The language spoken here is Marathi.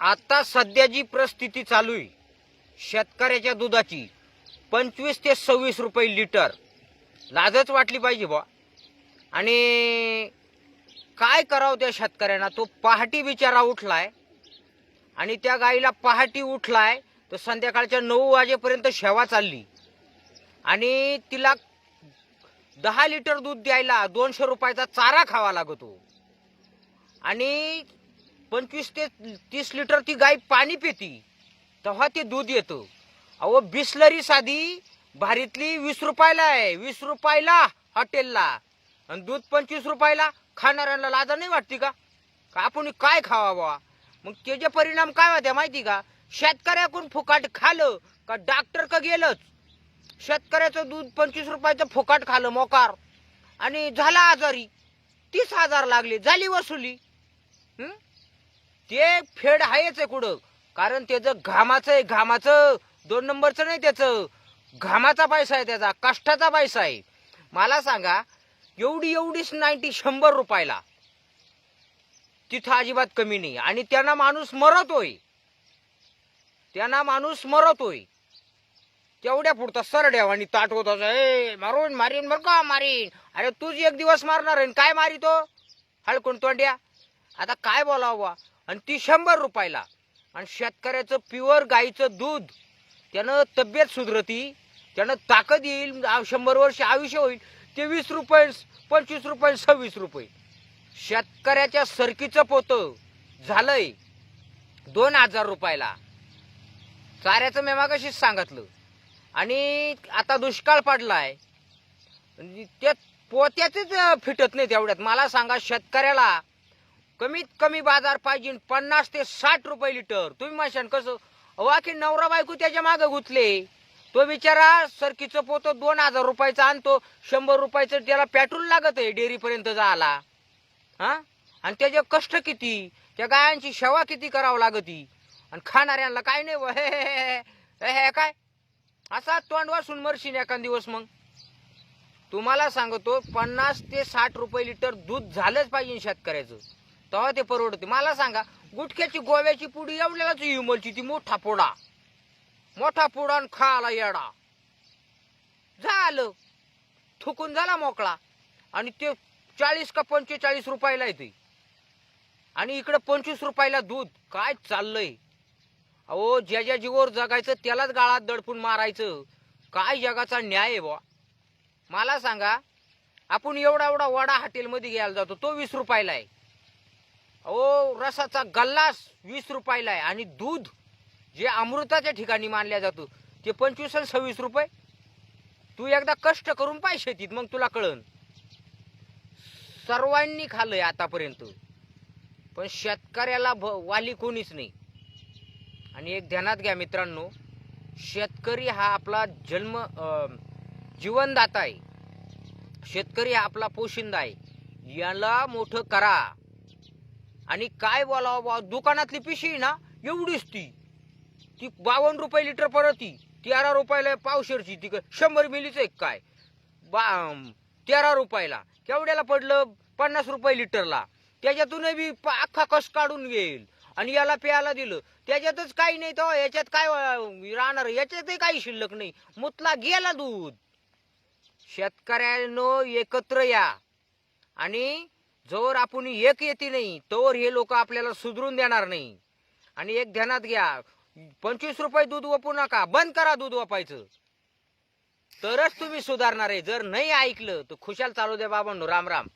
आता सध्या जी परिस्थिती चालू आहे शेतकऱ्याच्या दुधाची पंचवीस ते सव्वीस रुपये लिटर. लाजच वाटली पाहिजे बा आणि काय करावं त्या शेतकऱ्यांना? तो पहाटी बिचारा उठलाय आणि त्या गाईला पहाटी उठलाय तर संध्याकाळच्या नऊ वाजेपर्यंत शेवा चालली. आणि तिला दहा लिटर दूध द्यायला दोनशे रुपयाचा चारा खावा लागतो. आणि पंचवीस ते तीस लिटर ती गाय पाणी पिती. तेव्हा ते दूध येतं. अहो बिसलरी साधी भारीतली वीस रुपयाला आहे. वीस रुपयाला हॉटेलला. आणि दूध पंचवीस रुपयाला खाणाऱ्यांना लाजा नाही वाटते का? का आपण काय खावा बुवा? मग त्याचे परिणाम काय होते माहिती का? शेतकऱ्याकडून फुकाट खालं का डॉक्टर का गेलंच? शेतकऱ्याचं दूध पंचवीस रुपयाचं फुकाट खालं मोकार. आणि झाला आजारी. तीस हजार लागले. झाली वसुली. ते फेड आहेच आहे कुठं. कारण त्याचं घामाचं आहे घामाचं दोन नंबरचं नाही त्याचं. घामाचा पैसा आहे त्याचा कष्टाचा पैसा आहे. मला सांगा एवढी एवढीच नाईन्टी शंभर रुपयाला तिथं अजिबात कमी नाही. आणि त्यांना माणूस मरतोय. त्यांना माणूस मरतोय. तेवढ्या पुरता सरड्याव आणि ताट होत असं, ए मारून मारीन बर का मारीन. अरे तूच एक दिवस मारणार आहे काय काय मारितो? हळकून तोंड्या. आता काय बोलावं बा आणि ती शंभर रुपयाला. आणि शेतकऱ्याचं प्युअर गाईचं दूध त्यानं तब्येत सुधरती त्यानं ताकद येईल शंभर वर्ष आयुष्य होईल ते वीस रुपये पंचवीस रुपये सव्वीस रुपये. शेतकऱ्याच्या सरकीचं पोतं झालंय. दोन हजार रुपयाला. चाऱ्याचं मी मागाशीच सांगितलं. आणि आता दुष्काळ पडलाय. आणि त्या पोत्याचेच फिटत नाही तेवढ्यात मला सांगा शेतकऱ्याला कमीत कमी बाजार पाहिजे पन्नास ते साठ रुपये लिटर. तुम्ही म्हणशान कसं? वाकी नवरा बायको त्याच्यामागे गुतले. तो बिचारा सरकीचं पोतो दोन हजार रुपयाचा आणतो शंभर रुपयाचं त्याला पेट्रोल लागत आहे डेअरीपर्यंत जायला. हा? आणि त्याचे कष्ट किती? त्या गायांची सेवा किती करावं लागती? आणि खाणाऱ्यांना काय नाही हे हे, काय? असा तोंड वासून मरशीन एखाद दिवस मग. तुम्हाला सांगतो पन्नास ते साठ रुपये लिटर दूध झालंच पाहिजे शेतकऱ्याचं. तेव्हा ते परवडते. मला सांगा गुटख्याची गोव्याची पुडी एवढ्यालाच इमलची ती मोठा पोडा. मोठा पोडा आणि खाला येडा. झालं. थुकून झाला मोकळा. आणि ते चाळीस का पंचेचाळीस रुपयाला येते आणि इकडं पंचवीस रुपयाला दूध. काय चाललंय? अहो ज्या ज्या जीवावर जगायचं त्यालाच गाळात दडपून मारायचं. काय जगाचा न्याय आहे बुवा. मला सांगा आपण एवढा एवढा वडा हॉटेलमध्ये घ्यायला जातो तो वीस रुपयाला आहे. अहो रसाचा गल्लास वीस रुपयाला आहे आणि दूध जे अमृताच्या ठिकाणी मानल्या जातं ते पंचवीस आणि सव्वीस रुपये. तू एकदा कष्ट करून पाय शेतीत मग तुला कळन. सर्वांनी खाल्लंय आतापर्यंत. पण शेतकऱ्याला भ वाली कोणीच नाही. आणि एक ध्यानात घ्या मित्रांनो शेतकरी हा आपला जन्म जीवनदाता आहे. शेतकरी हा आपला पोशिंदा आहे. याला मोठं करा. आणि काय बोलावं बा दुकानातली पिशवी ना एवढीच ती. ती बावन्न रुपये लिटर परती तेरा रुपयाला पावशेरची ती शंभर मिलीच एक काय? बा तेरा रुपयाला. केवढ्याला पडलं? पन्नास रुपये लिटरला. त्याच्यातून बी प- अख्खा कस काढून घेईल? आणि याला प्यायला दिलं. त्याच्यातच काही नाही तर याच्यात काय राहणार? याच्यातही काही शिल्लक नाही. मुतला गेला दूध. शेतकऱ्यानं एकत्र या. आणि जोवर आपण एक येते नाही तोवर हे लोक आपल्याला सुधरून देणार नाही. आणि एक ध्यानात घ्या पंचवीस रुपये दूध वपू नका बंद करा दूध वपायचं. तरच तुम्ही सुधारणार आहे. जर नाही ऐकलं तर खुशाल चालू द्या बाबांनो राम राम.